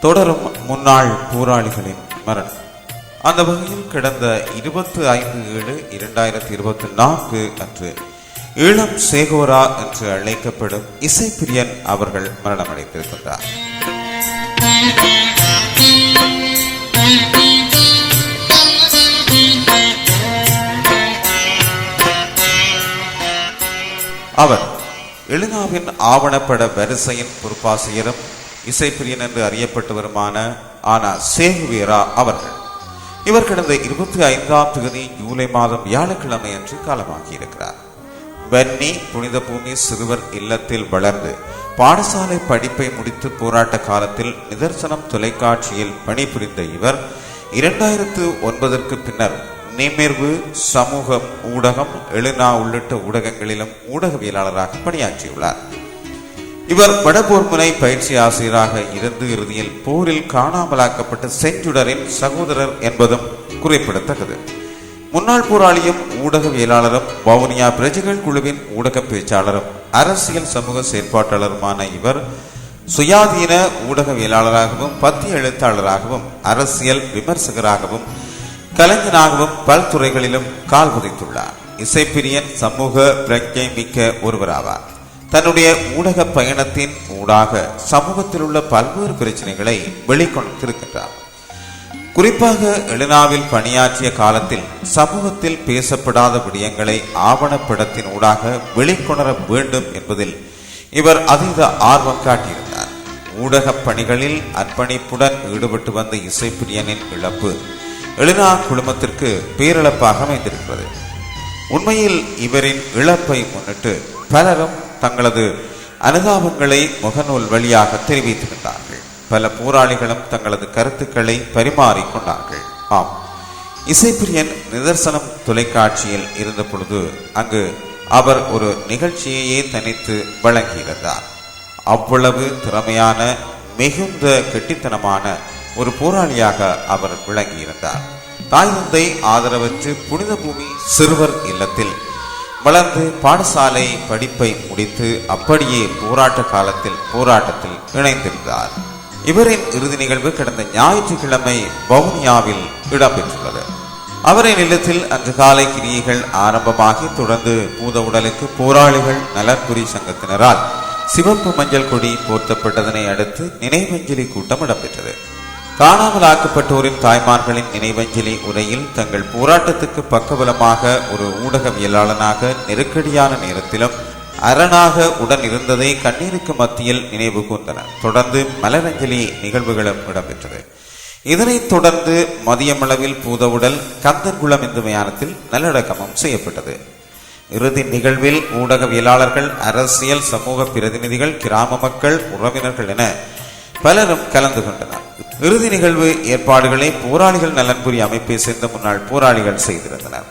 தொடரும் முன்னாள் போராளிகளின் மரணம். அந்த வகையில் கடந்த இருபத்தி ஐந்து ஏழு இரண்டாயிரத்தி இருபத்தி நான்கு அன்று இளம் சேகோரா என்று அழைக்கப்படும் இசைப்பிரியன் அவர்கள் மரணமடைந்திருக்கின்றார். அவர் எலினாவின் ஆவணப்பட வரிசையின் பொறுப்பாசிரியரும் இசைப்பிரியன் என்று அறியப்பட்டவருமான ஆனா சேகுவேரா அவர்கள். இவர் கடந்த இருபத்தி ஐந்தாம் தேதி ஜூலை மாதம் வியாழக்கிழமை அன்று காலமாகியிருக்கிறார். வன்னி புனித பூமி சிறுவர் இல்லத்தில் வளர்ந்து பாடசாலை படிப்பை முடித்து போராட்ட காலத்தில் நிதர்சனம் தொலைக்காட்சியில் பணிபுரிந்த இவர் இரண்டாயிரத்து ஒன்பதற்கு பின்னர் நிமிர்வு சமூகம் ஊடகம் எழுனா உள்ளிட்ட ஊடகங்களிலும் ஊடகவியலாளராக பணியாற்றியுள்ளார். இவர் வடபோர்முனை பயிற்சி ஆசிரியராக இருந்து இறுதியில் போரில் காணாமலாக்கப்பட்ட செஞ்சுடரின் சகோதரர் என்பதும் குறிப்பிடத்தக்கது. முன்னாள் போராளியும் ஊடகவியலாளரும் வவுனியா பிரஜைகள் குழுவின் ஊடக பேச்சாளரும் அரசியல் சமூக செயற்பாட்டாளருமான இவர் சுயாதீன ஊடகவியலாளராகவும் பத்தி எழுத்தாளராகவும் அரசியல் விமர்சகராகவும் கலைஞனாகவும் பல்துறைகளிலும் கால் குதித்துள்ளார் இசைப்பிரியன் சமூக பிரஜை மிக்க ஒருவராவார். தன்னுடைய ஊடக பயணத்தின் ஊடாக சமூகத்தில் உள்ள பல்வேறு பிரச்சனைகளை வெளிக்கொண்டிருக்கின்றார். குறிப்பாக எலினாவில் பணியாற்றிய காலத்தில் சமூகத்தில் பேசப்படாத விடயங்களை ஆவணப்படத்தின் ஊடாக வெளிக்கொணர வேண்டும் என்பதில் இவர் அதீத ஆர்வம் காட்டியிருந்தார். ஊடகப் பணிகளில் அர்ப்பணிப்புடன் ஈடுபட்டு வந்த இசைப்பிரியனின் இழப்பு எலினா குழுமத்திற்கு பேரிழப்பாக அமைந்திருக்கிறது. உண்மையில் இவரின் இழப்பை முன்னிட்டு பலரும் தங்களது அனுதாபங்களை முகநூல் வழியாக தெரிவித்திருந்தார்கள் பல போராளிகளும் தங்களது கருத்துக்களை பரிமாறிக்கொண்டார்கள். ஆம். இசைப்பிரியன் நிதர்சனம் தொலைக்காட்சியில் இருந்த பொழுது அங்கு அவர் ஒரு நிகழ்ச்சியையே தனித்து வழங்கியிருந்தார். அவ்வளவு திறமையான மிகுந்த கெட்டித்தனமான ஒரு போராளியாக அவர் விளங்கியிருந்தார். தாய் தந்தை ஆதரவற்று புனித பூமி சிறுவர் இல்லத்தில் வளர்ந்து பாடசாலை படிப்பை முடித்து அப்படியே போராட்ட காலத்தில் போராட்டத்தில் இணைந்திருந்தார். இவரின் இறுதி நிகழ்வு கடந்த ஞாயிற்றுக்கிழமை வவுனியாவில் இடம்பெற்றுள்ளது. அவரின் இல்லத்தில் அன்று காலை கிரியைகள் ஆரம்பமாகி தொடர்ந்து பூத உடலுக்கு போராளிகள் நலன்புரி சங்கத்தினரால் சிவப்பு மஞ்சள் கொடி போர்த்தப்பட்டதனை அடுத்து நினைவஞ்சலி கூட்டம் இடம்பெற்றது. காணாமல் ஆக்கப்பட்டோரின் தாய்மார்களின் நினைவஞ்சலி உரையில் தங்கள் போராட்டத்துக்கு பக்கபலமாக ஒரு ஊடகவியலாளனாக நெருக்கடியான நேரத்திலும் அரணாக உடன் இருந்ததை கண்ணீருக்கு மத்தியில் நினைவு கூர்ந்தனர். தொடர்ந்து மலரஞ்சலி நிகழ்வுகளும் இடம்பெற்றது. இதனைத் தொடர்ந்து மதியமளவில் பூதவுடல் கந்தன்குளம் இந்த மயானத்தில் நல்லடக்கமும் செய்யப்பட்டது. இறுதி நிகழ்வில் ஊடகவியலாளர்கள் அரசியல் சமூக பிரதிநிதிகள் கிராம மக்கள் உறவினர்கள் என பலரும் கலந்து கொண்டனர். இறுதி நிகழ்வு ஏற்பாடுகளை போராளிகள் நலன்புரி அமைப்பை சேர்ந்த முன்னாள் போராளிகள் செய்திருந்தனர்.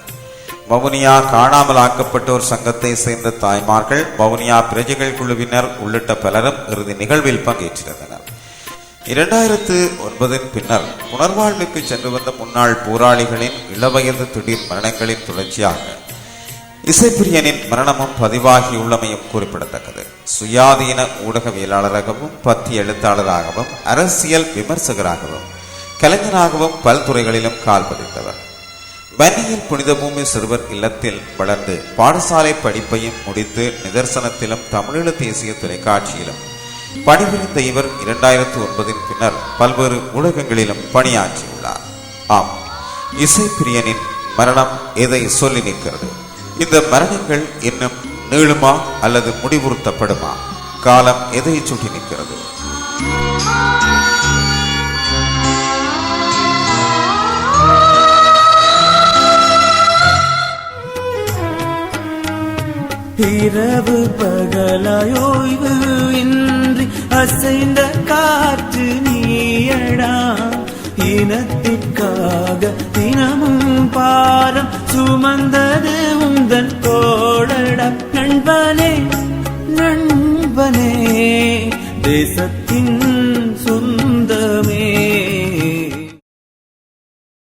வவுனியா காணாமல் ஆக்கப்பட்டோர் சங்கத்தை சேர்ந்த தாய்மார்கள் வவுனியா பிரஜைகள் குழுவினர் உள்ளிட்ட பலரும் இறுதி நிகழ்வில் பங்கேற்றிருந்தனர். இரண்டாயிரத்து ஒன்பதின் பின்னர் புனர்வாழ்வுக்கு சென்று வந்த முன்னாள் போராளிகளின் இளவயது திடீர் மரணங்களின் தொடர்ச்சியாக இசைப்பிரியனின் மரணமும் பதிவாகியுள்ளமையும் குறிப்பிடத்தக்கது. சுயாதீன ஊடகவியலாளராகவும் பத்தி எழுத்தாளராகவும் அரசியல் விமர்சகராகவும் கலைஞராகவும் பல்துறைகளிலும் கால் பதித்தவர். வன்னியில் புனித பூமி சிறுவர் இல்லத்தில் வளர்ந்து பாடசாலை படிப்பையும் முடித்து நிதர்சனத்திலும் தமிழீழ தேசிய தொலைக்காட்சியிலும் பணிபுரிந்த இவர் இரண்டாயிரத்து ஒன்பதின் பின்னர் பல்வேறு ஊடகங்களிலும் பணியாற்றியுள்ளார். ஆம் இசைப்பிரியனின் மரணம் எதை சொல்லி நிற்கிறது? இந்த மரணங்கள் இன்னும் நீளுமா அல்லது முடிவுறுத்தப்படுமா? காலம் எதை சுட்டி நிற்கிறது? இரவு பகலாயோய்வு இன்றி அசைந்த காற்று நீயடா. இனத்திற்கு இனத்திற்காக தினமும் பாரம் சுமந்தது உந்தன் தோழட நண்பனே நண்பனே தேச